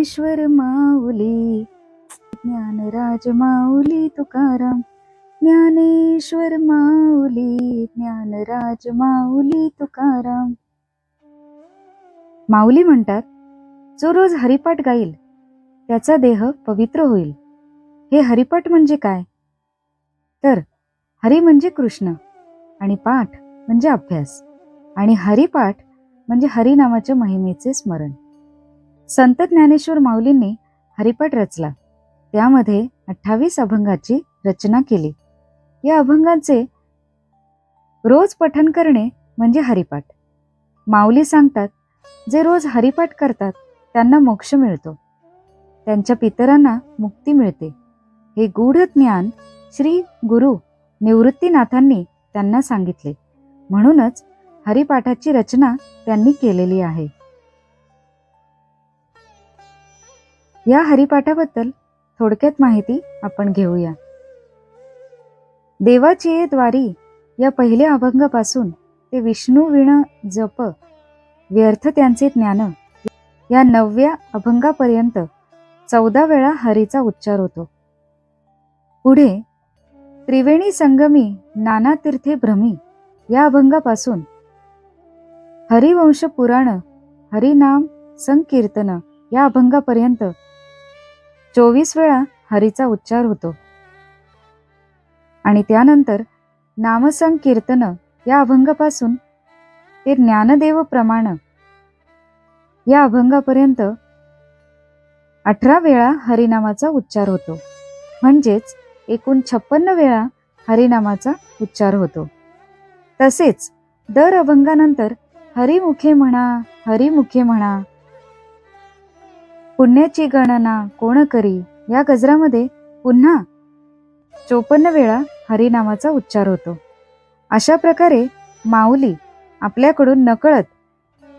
ज्ञानेश्वर माऊली. ज्ञानराज माऊली तुकाराम. ज्ञानेश्वर माऊली ज्ञानराज माऊली तुकाराम. माऊली म्हणतात जो रोज हरिपाठ गाईल त्याचा देह पवित्र होईल. हे हरिपाठ म्हणजे काय? तर हरी म्हणजे कृष्ण आणि पाठ म्हणजे अभ्यास आणि हरिपाठ म्हणजे हरिनामाच्या महिमेचे स्मरण. संत ज्ञानेश्वर माऊलींनी हरिपाठ रचला. त्यामध्ये अठ्ठावीस अभंगाची रचना केली. या अभंगांचे रोज पठन करणे म्हणजे हरिपाठ माऊली सांगतात जे रोज हरिपाठ करतात त्यांना मोक्ष मिळतो. त्यांच्या पितरांना मुक्ती मिळते. हे गूढ ज्ञान श्री गुरु निवृत्तीनाथांनी त्यांना सांगितले. म्हणूनच हरिपाठाची रचना त्यांनी केलेली आहे. या हरिपाठाबद्दल थोडक्यात माहिती आपण घेऊया. देवाची द्वारी या पहिल्या अभंगापासून ते विष्णू विण जप व्यर्थ त्यांचे ज्ञान या नवव्या अभंगापर्यंत चौदा वेळा हरीचा उच्चार होतो. पुढे त्रिवेणी संगमी नाना तीर्थे भ्रमी या अभंगापासून हरिवंश पुराण हरिनाम संकीर्तन या अभंगापर्यंत चोवीस वेळा हरीचा उच्चार होतो. आणि त्यानंतर नामसंकीर्तन या अभंगापासून ते ज्ञानदेव प्रमाण या अभंगापर्यंत अठरा वेळा हरिनामाचा उच्चार होतो. म्हणजेच एकूण छप्पन्न वेळा हरिनामाचा उच्चार होतो. तसेच दर अभंगानंतर हरिमुखे म्हणा हरिमुखे म्हणा पुण्याची गणना कोण करी? या गजरामध्ये पुन्हा चोपन्न वेळा हरिनामाचा उच्चार होतो. अशा प्रकारे माऊली आपल्याकडून नकळत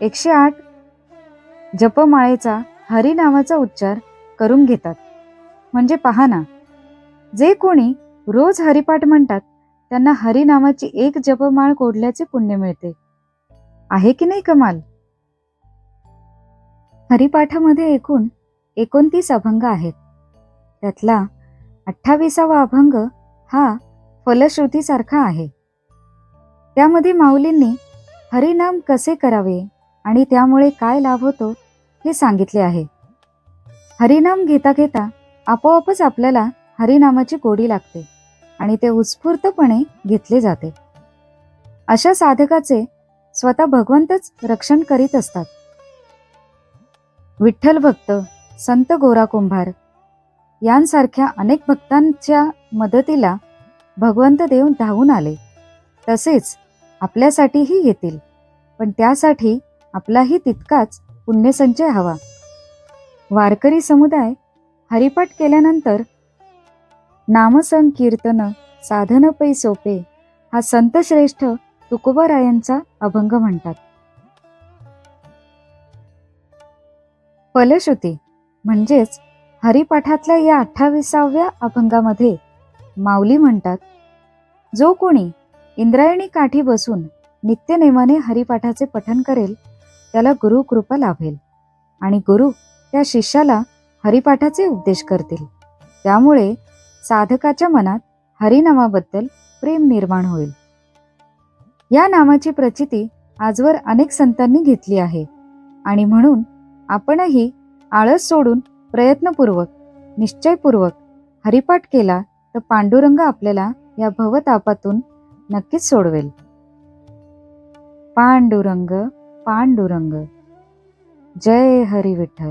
एकशे आठ जपमाळेचा हरिनामाचा उच्चार करून घेतात. म्हणजे पहा ना जे कोणी रोज हरिपाठ म्हणतात त्यांना हरिनामाची एक जपमाळ कोडल्याचे पुण्य मिळते. आहे की नाही कमाल? हरिपाठामध्ये एकूण एकोणतीस अभंग आहेत. त्यातला अठ्ठावीसावा अभंग हा फलश्रुतीसारखा आहे. त्यामध्ये माऊलींनी हरिनाम कसे करावे आणि त्यामुळे काय लाभ होतो हे सांगितले आहे. हरिनाम घेता घेता आपोआपच आपल्याला हरिनामाची गोडी लागते आणि ते उत्स्फूर्तपणे घेतले जाते. अशा साधकाचे स्वतः भगवंतच रक्षण करीत असतात. विठ्ठल भक्त संत गोरा कुंभार. यांसारख्या अनेक भक्तांच्या मदतीला भगवंत देव धावून आले. तसेच आपल्यासाठीही येतील पण त्यासाठी आपलाही तितकाच पुण्यसंचय हवा. वारकरी समुदाय हरिपाठ केल्यानंतर नामसंकीर्तन साधन पै सोपे हा संतश्रेष्ठ तुकोबारायांचा अभंग म्हणतात. फलश्रुती. म्हणजेच हरिपाठातल्या या अठ्ठावीसाव्या अभंगामध्ये माऊली म्हणतात जो कोणी इंद्रायणी काठी बसून नित्यनेमाने हरिपाठाचे पठन करेल त्याला गुरु कृपा लाभेल आणि गुरु त्या शिष्याला हरिपाठाचे उपदेश करतील. त्यामुळे साधकाच्या मनात हरिनामाबद्दल प्रेम निर्माण होईल. या नामाची प्रचिती आजवर अनेक संतांनी घेतली आहे आणि म्हणून आपणही आळस सोडून प्रयत्नपूर्वक निश्चयपूर्वक हरिपाठ केला तर पांडुरंग आपल्याला या भवतापातून नक्कीच सोडवेल. पांडुरंग पांडुरंग. जय हरी विठ्ठल